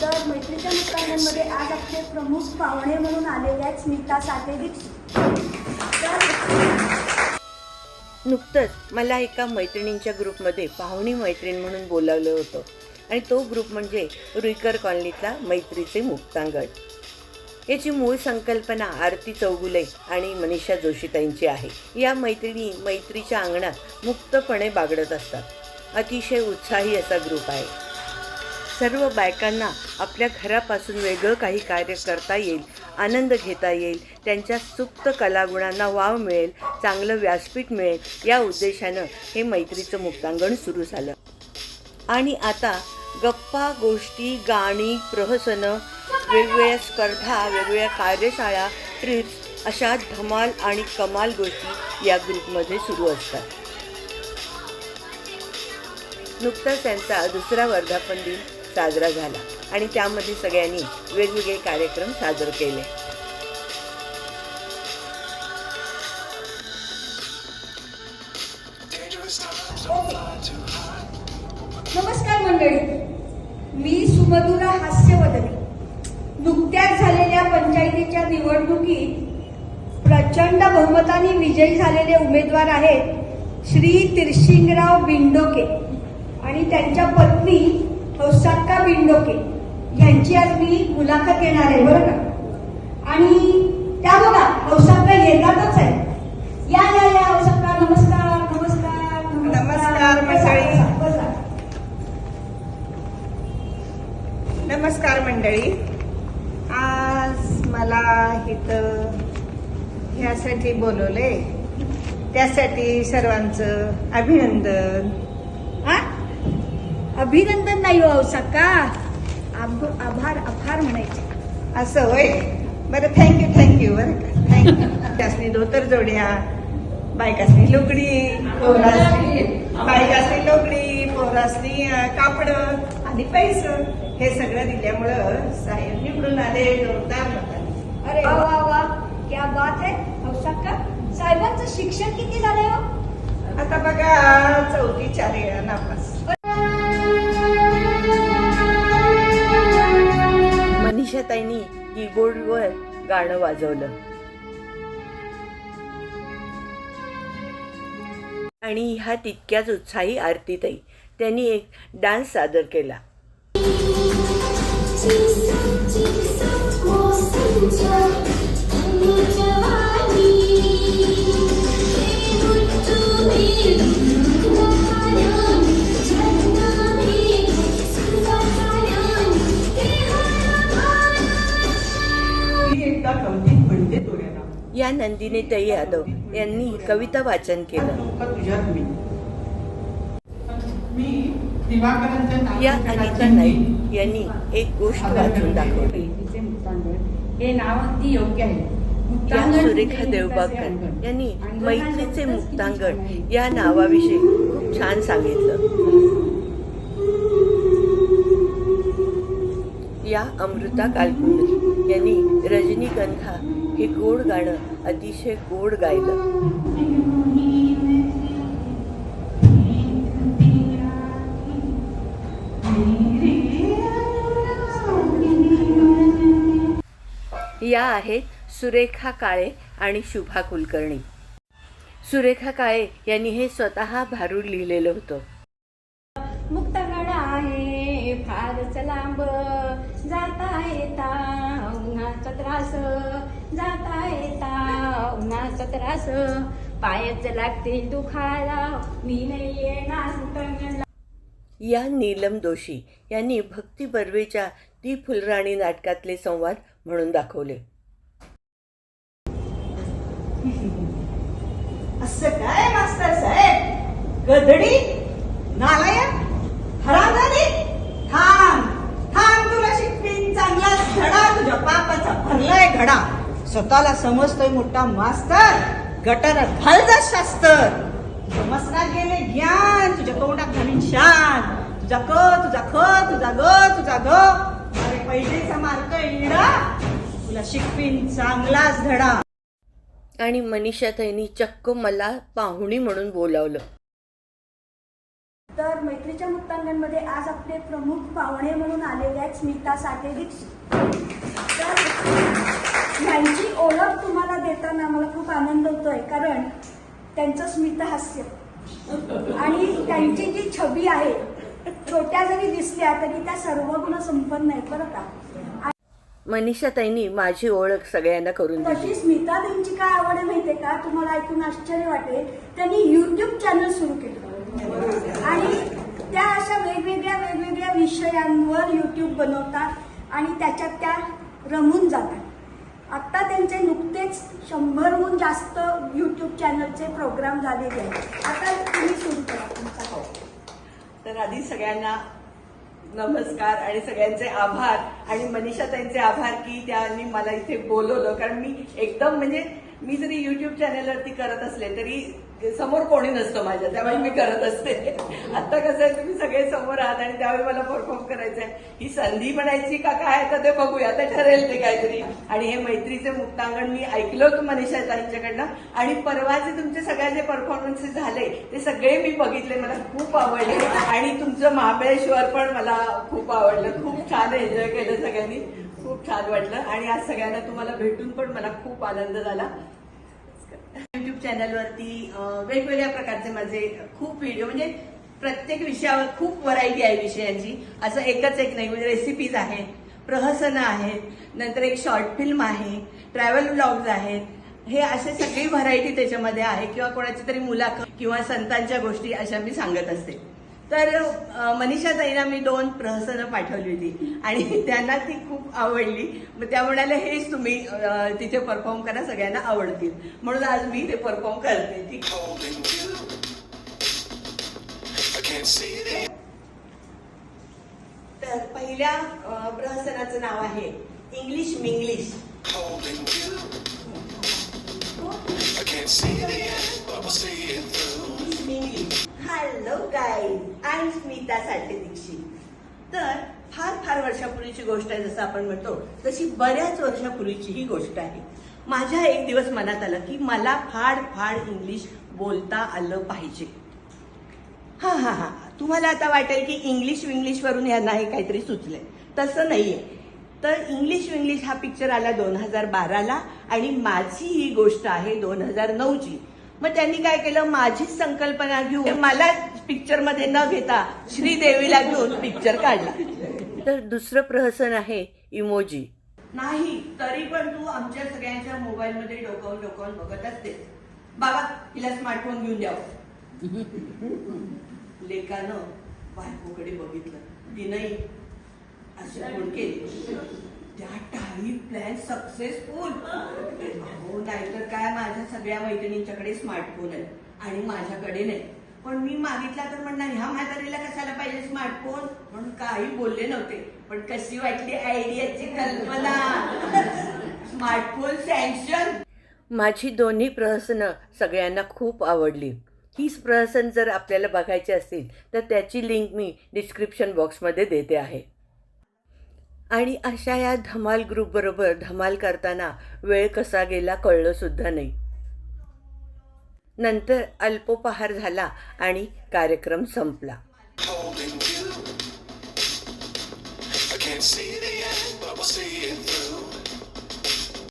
तर मैत्रीच्या मित्रांमध्ये आज आपले प्रमुख पाहुणे म्हणून आलेले आहेत स्मिता साठे नुकतंच मला एका मैत्रिणींच्या ग्रुपमध्ये पाहुणी मैत्रीण म्हणून बोलावलं होतं. आणि तो ग्रुप म्हणजे रुईकर कॉलनीतला मैत्रीचे मुक्तांगण. याची मूळ संकल्पना आरती चौगुले आणि मनीषा जोशीताईंची आहे. या मैत्रिणी मैत्रीच्या अंगणात मुक्तपणे बागडत असतात. अतिशय उत्साही असा ग्रुप आहे. सर्व बायकांना आपल्या घरापासून वेगळं काही कार्य करता येईल आनंद घेता येईल त्यांच्या सुप्त कलागुणांना वाव मिळेल चांगलं व्यासपीठ मिळेल या उद्देशानं हे मैत्रीचं मुक्तांगण सुरू झालं. आणि आता गप्पा गोष्टी गाणी प्रहसनं वेगवेगळ्या स्पर्धा वेगवेगळ्या कार्यशाळा ट्रिप्स अशा धमाल आणि कमाल गोष्टी या ग्रुपमध्ये सुरू असतात. नुकताच त्यांचा दुसरा वर्धापन दिन साजरा झाला आणि त्यामध्ये सगळ्यांनी वेगवेगळे कार्यक्रम साजरे केले. नमस्कार मंडळी. मी सुमधुरा हास्यवदनी. नुकत्याच झालेल्या पंचायतीच्या निवडणुकीत प्रचंड बहुमताने विजयी झालेले उमेदवार आहेत श्री तिरशिंगराव बिंडोके आणि त्यांच्या पत्नी हौसाक्का बिंडोके यांची आज मी मुलाखत घेणार आहे बरं का? आणि त्या बघा हौसाक्का येतातच आहे. या या या हौसाक्का नमस्कार नमस्कार नमस्कार, मंडळी. नमस्कार मंडळी. आज मला इथं ह्यासाठी बोलवले त्यासाठी सर्वांचं अभिनंदन? अभिनंदन नाही हो सका आभार आभार म्हणायचे. असं होय? बरं थँक्यू थँक्यू बरं का. थँक्यू त्यासनी धोतर जोड्या बायकासनी लुगडी पोरासनी बायकासनी लुगडी पोरासनी कापड आणि पैसं. हे सगळं दिल्यामुळं साहेब निवडून आले जोरदार अरे वा वा. वा क्या बात है सका साहेबांचं शिक्षण किती झालंय हो? आता बघा चौथी चार नापास. गाणं वाजवलं. आणि ह्या तितक्याच उत्साही आरतीताई त्यांनी एक डान्स सादर केला. मी या नंदिनी ताई यादव यांनी कविता वाचन केलं. या अनिता नाईक यांनी एक गोष्ट वाचून दाखवली. हे नाव अगदी योग्य आहे. या सुरेखा देवबागकर अंगण. यांनी मैत्रीचे मुक्तांगण. या नावाविषयी खूप छान सांगितलं. या अमृता कालकुंड यांनी रजनीगंधा हे गोड गाणं अतिशय गोड गायलं. या आहेत सुरेखा काळे आणि शुभा कुलकर्णी. सुरेखा काळे यांनी हे स्वतः भारूड लिहिलेलं होतं. मुक्त त्रास जाता येता. उन्हाचा त्रास पायच लागतील दुखायला. मी नाही येणार या नीलम दोशी यांनी भक्ती बर्वेच्या ती फुलराणी नाटकातले संवाद म्हणून दाखवले. असं काय मास्तर साहेब? गधडी नालायक हरामजादी थांब थांब तुला शिकवीन चांगला धडा तुझ्या पापाचा भरलाय घडा. स्वतःला समजतोय मोठा मास्तर. गटर जा शास्तर. मसनात गेले ज्ञान. तुझ्या तोंडात घालीन शान. तुझा क तुझा ख तुझा ग तुझा ग अरे पैसेचा मार्क इडा. तुला शिकवीन चांगलाच धडा. आणि मनीषाताईंनी चक्क मला पाहुणी म्हणून बोलावलं. तर मैत्रीच्या मुक्तांगणमध्ये आज आपले प्रमुख पाहुणे म्हणून आलेले आहेत स्मिता साठे दीक्षित. यांची ओळख तुम्हाला देताना मला खूप आनंद होतोय कारण त्यांचं स्मित हास्य. आणि त्यांची जी छबी आहे छोट्या जरी दिसल्या तरी त्या सर्वगुण संपन्न आहेत बरं का? मनीषा ताईंनी माझी ओळख सगळ्यांना करून दिली. तशी स्मिता त्यांची काय आवड आहे माहितीये का? तुम्हाला ऐकून आश्चर्य वाटेल. त्यांनी युट्यूब चॅनल सुरू केलं. आणि त्या अशा वेगवेगळ्या वेगवेगळ्या विषयांवर युट्यूब बनवतात. आणि त्याच्यात त्या रमून जातात. आत्ता त्यांचे नुकतेच शंभरहून जास्त यूट्यूब चॅनलचे प्रोग्राम झालेले आहेत. आता तुम्ही सुरू करा तुमचा. हो. तर आधी सगळ्यांना नमस्कार आणि सगळ्यांचे आभार. आणि मनीषा त्यांचे आभार की त्यांनी मला इथे बोलवलं. कारण मी एकदम म्हणजे मी जरी युट्यूब चॅनलवरती करत असले तरी समोर कोणी नसतं माझ्या त्यामुळे मी करत असते. आता कसं आहे तुम्ही सगळे समोर आहात आणि त्यावेळी मला परफॉर्म करायचं आहे ही संधी म्हणायची का काय तर ते बघूया. आता ठरेल ते काहीतरी. आणि हे मैत्रीचे मुक्तांगण मी ऐकलं होतं मनीषा ताईंच्याकडनं. आणि परवाचे तुमचे सगळे जे परफॉर्मन्सेस झाले ते सगळे मी बघितले. मला खूप आवडले. आणि तुमचं महाबळेश्वर पण मला खूप आवडलं. खूप छान एन्जॉय केलं सगळ्यांनी. खूप छान वाटलं आणि आज सगळ्यांना तुम्हाला भेटून पण मला खूप आनंद झाला. युट्यूब चॅनलवरती वेगवेगळ्या प्रकारचे माझे खूप व्हिडिओ म्हणजे प्रत्येक विषयावर खूप व्हरायटी आहे विषयांची. असं एकच एक नाही म्हणजे रेसिपीज आहेत प्रहसनं आहेत नंतर एक शॉर्ट फिल्म आहे ट्रॅव्हल ब्लॉग्स आहेत. हे असे सगळी व्हरायटी त्याच्यामध्ये आहे किंवा कोणाची तरी मुलाखत किंवा संतांच्या गोष्टी अशा मी सांगत असते. तर मनीषा ताईला मी दोन प्रहसनं पाठवली होती आणि त्यांना ती खूप आवडली मग त्या म्हणाल्या हेच तुम्ही तिथे परफॉर्म करा सगळ्यांना आवडतील म्हणून आज मी ते परफॉर्म करते तर पहिल्या प्रहसनाचं नाव आहे English Minglish. I can't see the end, but we'll see it through. Hello guys I Smita Sathe Dikshit तर फार फार वर्षापूर्वीची गोष्ट आहे जसं आपण म्हणतो तशी बऱ्याच वर्षापूर्वीची ही गोष्ट आहे. माझ्या एक दिवस मनात आलं की मला फाड फाड इंग्लिश बोलता आलं पाहिजे. हा हा हा. तुम्हाला आता वाटेल की इंग्लिश विंग्लिश वरून यांना हे काहीतरी सुचलंय. तसं नाहीये. तर इंग्लिश विंग्लिश हा पिक्चर आला दोन हजार बाराला आणि माझी ही गोष्ट आहे दोन हजार नऊची. मग त्यांनी काय केलं? माझीच संकल्पना घेऊन मला पिक्चरमध्ये न घेता श्रीदेवीला घेऊन पिक्चर काढला. तर दुसरं प्रहसन आहे इमोजी. नाही तरी पण तू आमच्या सगळ्यांच्या मोबाईल मध्ये डोकावून डोकावून बघत असतेस. बाबा हिला स्मार्टफोन घेऊन द्यावं लेकानं बायकोकडे बघितलं. तिनंही अशी फोन केली. त्या टाळी प्लॅन सक्सेसफुल हो नाहीतर काय माझ्या सगळ्या मैत्रिणींच्याकडे स्मार्टफोन आहे आणि माझ्याकडे नाही. पण मी मागितला तर म्हणणार ह्या म्हातारीला कशाला पाहिजे स्मार्टफोन म्हणून काही बोलले नव्हते. पण कशी वाटली आयडियाची कल्पना. स्मार्टफोन सँक्शन माझी दोन्ही प्रहसनं सगळ्यांना खूप आवडली. हीच प्रहसन जर आपल्याला बघायची असतील तर त्याची लिंक मी डिस्क्रिप्शन बॉक्समध्ये देते आहे. आणि अशा या धमाल ग्रुपबरोबर धमाल करताना वेळ कसा गेला कळलंसुद्धा नाही. नंतर अल्पोपहार झाला आणि कार्यक्रम संपला I can't see the end, but we'll see it through.